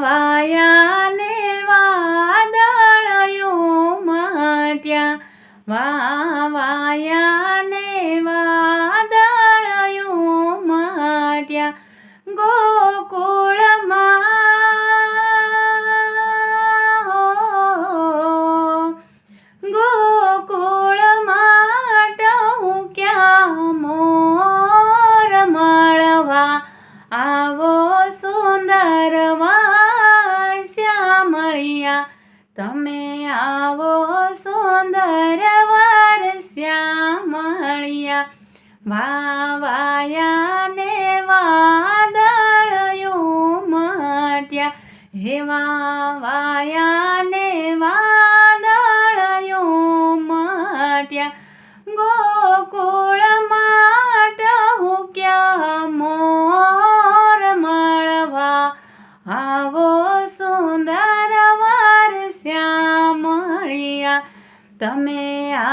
વાયા ને વાદળયું માટ્યા. વાયા ને વાદળયું માટ્યા. ગોકુળમાં ગોકુળમાં ક્યાં મોર મળવા. આવો સુંદર તમે આવો સુંદર વાર શ્યામળિયા વાવાયા ને વાદળયું માટ્યા હે વાવાયા ને વાદળયું માટ્યા ગોકુળ તમે આ